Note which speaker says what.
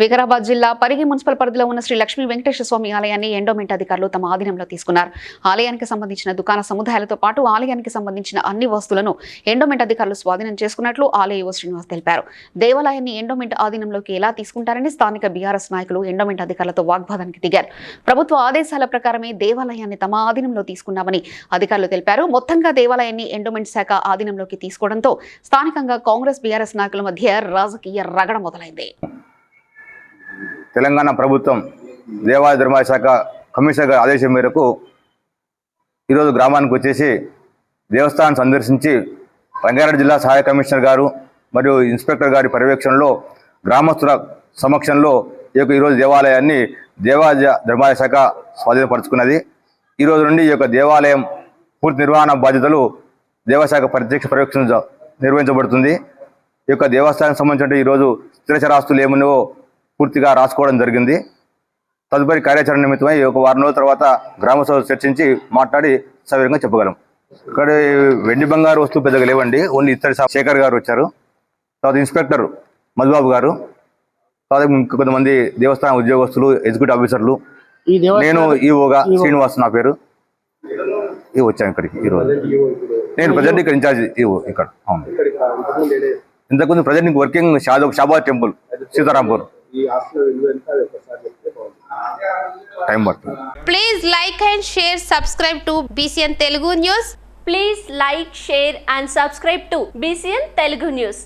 Speaker 1: వికారాబాద్ జిల్లా పరిగి మున్సిపల్ పరిధిలో ఉన్న శ్రీ లక్ష్మీ వెంకటేశ్వర స్వామి ఆలయాన్ని ఎండోమెంట్ అధికారులు తమ ఆధీనంలో తీసుకున్నారు ఆలయానికి సంబంధించిన దుకాణ సముదాయాలతో పాటు ఆలయానికి సంబంధించిన అన్ని వస్తువులను ఎండోమెంట్ అధికారులు స్వాధీనం చేసుకున్నట్లు ఆలయ శ్రీనివాస్ తెలిపారు దేవాలయాన్ని ఎండోమెంట్ ఆధీనంలోకి ఎలా తీసుకుంటారని స్థానిక బీఆర్ఎస్ నాయకులు ఎండోమెంట్ అధికారులతో వాగ్వాదానికి దిగారు ప్రభుత్వ ఆదేశాల ప్రకారమే దేవాలయాన్ని తమ ఆధీనంలో తీసుకున్నామని అధికారులు తెలిపారు మొత్తంగా దేవాలయాన్ని ఎండోమెంట్ శాఖ ఆధీనంలోకి తీసుకోవడంతో స్థానికంగా కాంగ్రెస్ బీఆర్ఎస్ నాయకుల మధ్య రాజకీయ రగడ మొదలైంది
Speaker 2: తెలంగాణ ప్రభుత్వం దేవాలయ ధర్మాయ శాఖ కమిషనర్ గారి ఆదేశం మేరకు ఈరోజు గ్రామానికి వచ్చేసి దేవస్థానం సందర్శించి రంగారెడ్డి జిల్లా సహాయ కమిషనర్ గారు మరియు ఇన్స్పెక్టర్ గారి పర్యవేక్షణలో గ్రామస్తుల సమక్షంలో ఈ యొక్క ఈరోజు దేవాలయాన్ని దేవాలయ ధర్మాయ శాఖ స్వాధీనపరుచుకున్నది ఈరోజు నుండి ఈ యొక్క దేవాలయం పూర్తి నిర్వహణ బాధ్యతలు దేవశాఖ ప్రత్యక్ష పర్యవేక్షణ నిర్వహించబడుతుంది ఈ యొక్క దేవస్థానం సంబంధించిన ఈరోజు స్థిరచరాస్తులు ఏమున్నాయో పూర్తిగా రాసుకోవడం జరిగింది తదుపరి కార్యాచరణ నిమిత్తమై ఒక వారం రోజుల తర్వాత గ్రామ సభ చర్చించి మాట్లాడి సవివరంగా చెప్పగలం ఇక్కడ వెండి బంగారు వస్తువు పెద్దగా లేవండి ఓన్లీ ఇత్తడి శేఖర్ గారు వచ్చారు తర్వాత ఇన్స్పెక్టర్ మధుబాబు గారు తర్వాత కొంతమంది దేవస్థాన ఉద్యోగస్తులు ఎగ్జిక్యూటివ్ ఆఫీసర్లు నేను ఈఓగా శ్రీనివాస్ నా పేరు ఇవి వచ్చాను ఇక్కడికి ఈరోజు నేను ప్రజెంట్ ఇక్కడ ఇన్ఛార్జ్ ఇవ్వు ఇక్కడ అవును ఇంతకుముందు ప్రజెంట్ వర్కింగ్ షాదో షాబాద్ టెంపుల్ సీతారాంపూర్ టైం పడుతుంది
Speaker 3: Please like and share, subscribe to BCN Telugu News.
Speaker 4: Please like, share and subscribe to BCN Telugu News.